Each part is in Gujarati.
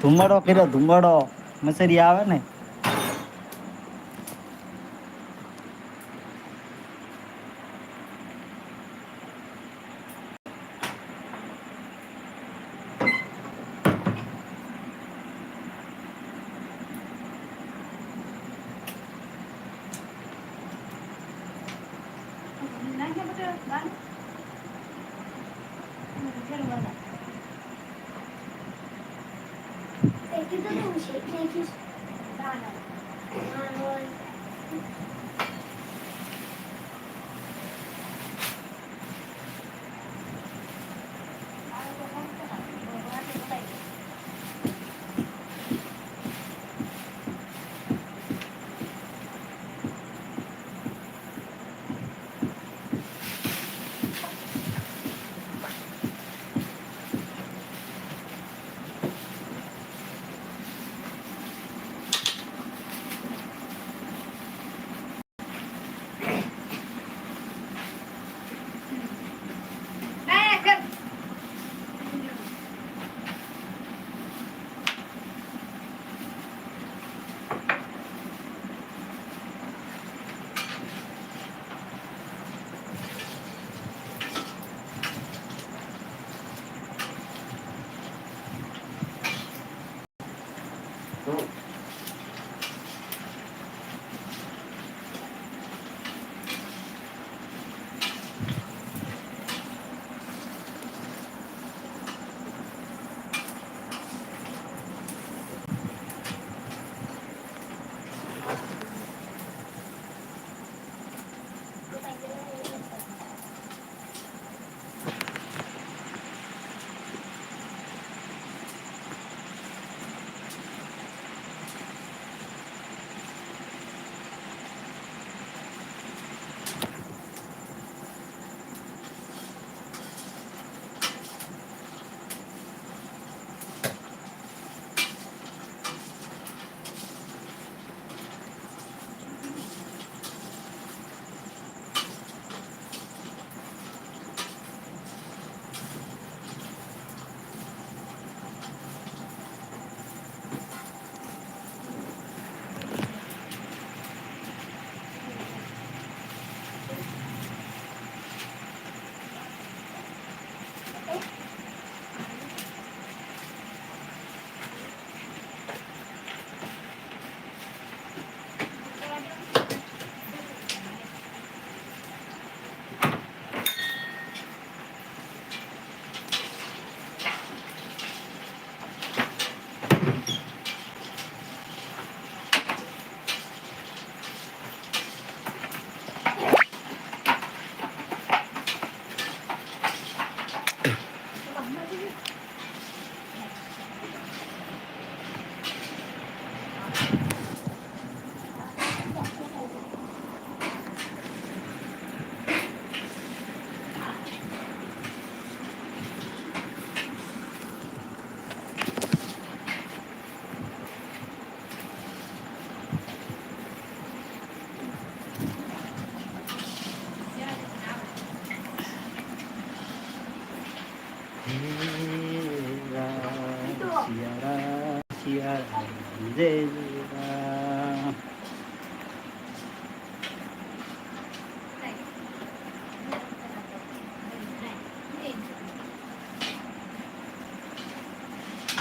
ધુમાડો કર્યો ધુમાડો મસરી આવે ને Burada da mı şey?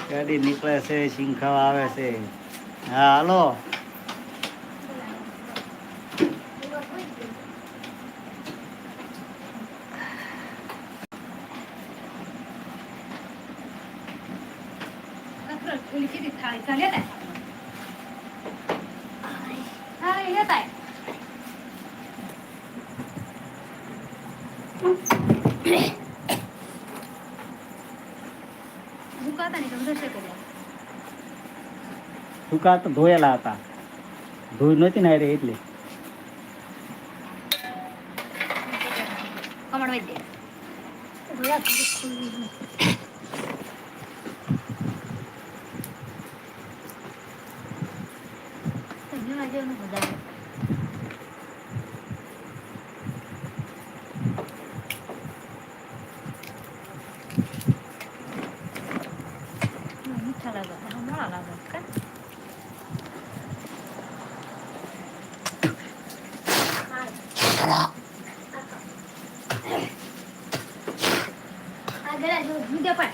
ગાડી નીકળે છે સિંખાવ આવે છે. હા હાલો. સુકા તો ધોયેલા હતા. ધોઈ નહોતી ને હારે એટલે. કમળ વઈ દે જૂના જેવું બધા લાગે કા? આ મિનિટ આવે.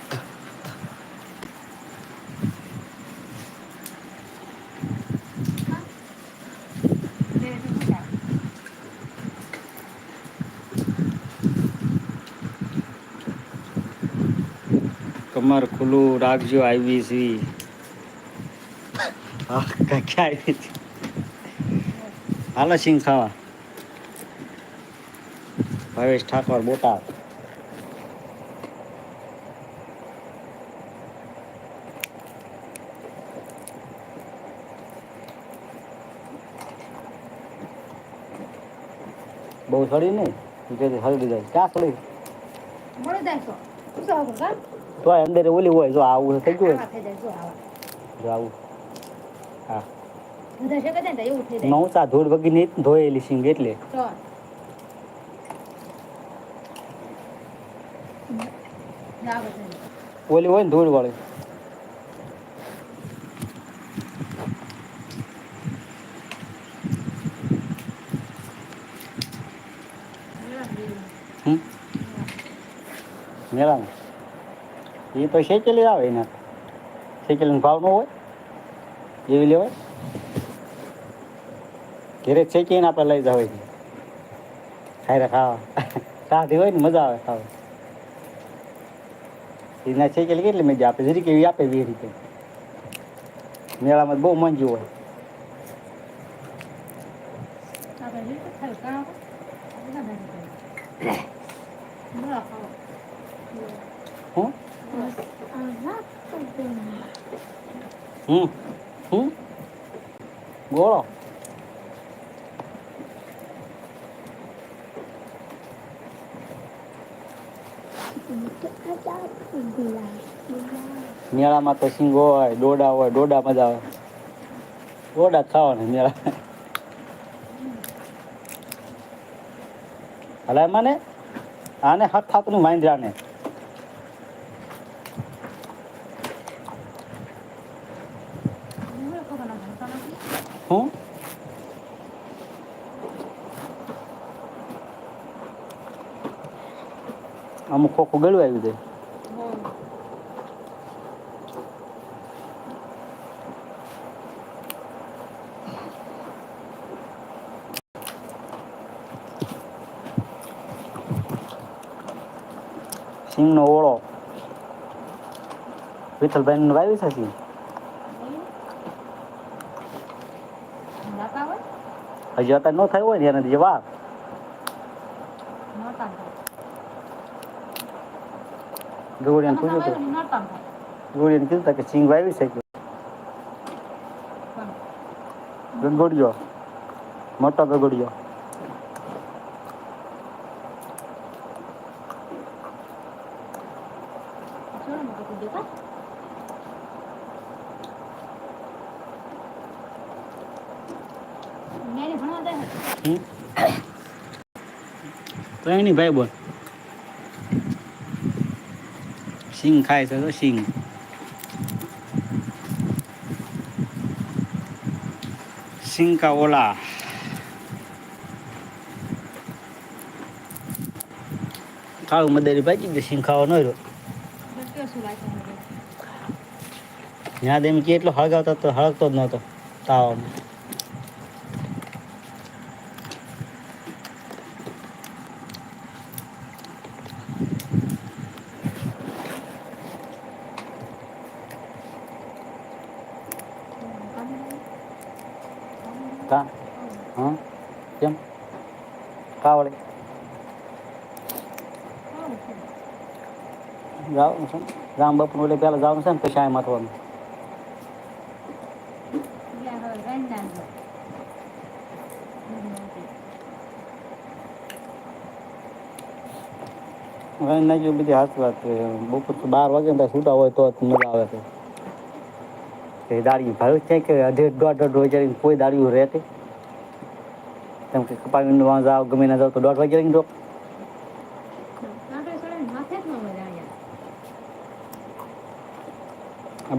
કમર ખુલ્લું રાખજો આવી ક્યાં હાલો સિંગ ખાવા. ભાવેશ ઠાકોર બોટાદ. બહુ સડી નહીં. કે સડી જાય ક્યાં સડી? તો. અંદર ઓલી હોય જો આવું થઈ ગયું હોય. જો આવું. હા. છે કે ને તો એવું થઈ જાય. નવસા ધૂળ ભગી નહીં ધોયેલી સિંગ એટલે. ઓલી હોય ને ધૂળ વાળી. મેળામાં એ તો શેકેલી આવે એના. શેકેલીનો ભાવ ન હોય. એવી લેવાય. ઘેરે શેકીને આપણે લઈ જવાય. ખાયરા ખાવા. સાધી હોય ને મજા આવે ખાવા એના શેકેલી કેટલી મજા આપે? જરી એવી આપે બે રીતે મેળામાં બહુ મંજુ હોય. આપણે હું મેળામાં તો સિંગો હોય, ડોડા હોય, ડોડા મજા આવે ડોડા ખાવાના મેળા હલાય મને આને હાથ થાતું વાંદરાને મને ખબર ના પડે. તમે શું? હું? અમુક ખોખું ગળું આવી જાય સિંગનો ઓળો વિઠ્ઠલભાઈ વાવી છે સિંગ નાકા હોય? હજી અત્યારે ન થયું હોય ને એનાથી જવાબ તમે પૂછ્યું હતું નહોતા કીધું કે સિંગ વાવી શકે ગગોડિયો મોટો ગગોડિયો તો એની ભાઈ બોલ. સિંગ ખાય છે તો સિંગ. સિંગ કા ઓલા. કાળું મદારી ભાજી ગયું સિંગ ખાવા ન રહ્યો? ત્યાં એમ કે એટલો હળગાવતો તો હળગતો જ નહોતો તાવામાં. કા હા? કેમ? કા વળે જવાનું છે રામ બાપુ એટલે પહેલાં જવાનું છે ને પછી આ માથવાનું નાખ્યું, બધી હાથ વાત બપોર બાર વાગે છૂટા હોય તો મજા આવે છે. કે દાડી ભાવ છે કે અઢી દોઢ દોઢ વાગે કોઈ દાડીઓ રહેતી? કેમ કે કપાવીને વાં જાવ ગમે ના જાવ તો દોઢ વાગ્યા તો કાંકરી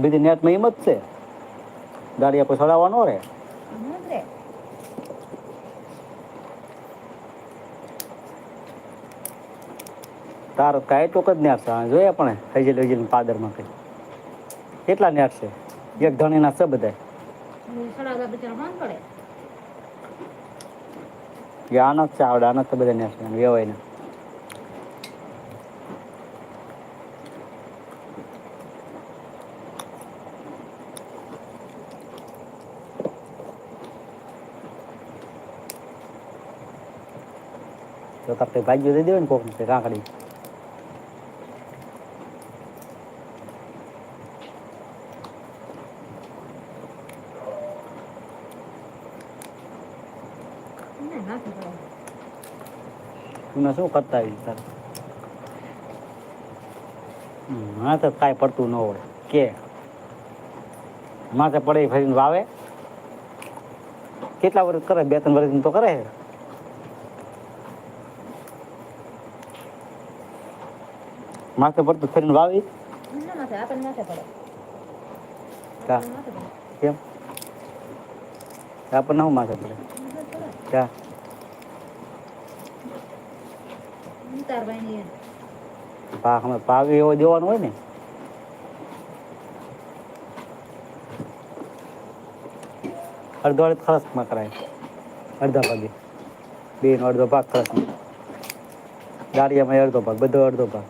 બીજી નેટમાં એમ જ છે. દાડી આપણે ચડાવવાનો રહે. તારો કાંઈ ટોક જ નેટ છે. જોઈએ પણ હજી હજી પાદરમાં કઈ. કેટલા નેટ છે? એક ધણીના છે બધા. કે આના જ છે આવડે આના તો બધા છે વેવાય ને તો આપણે ભાગ્યો દઈ દેવાય ને કોક કાંકડી તું શું કરતા આવી તારે? હા તો કાંઈ પડતું ન હોય. કે? માથે પડે ફરીને વાવે? કેટલા વર્ષ કરે? બે ત્રણ વર્ષ તો કરે છે. માથે પડતું ફરીને વાવી? કેમ? આપણને શું માથે પડે? ક્યાં એમ. અમે પાવી એવો દેવાનો હોય ને. અડધો અડધ ખરસમાં કરાય. અડધા ભાગે. બે નો અડધો ભાગ ખરસમાં. દાળિયામાં અડધો ભાગ, બધો અડધો ભાગ.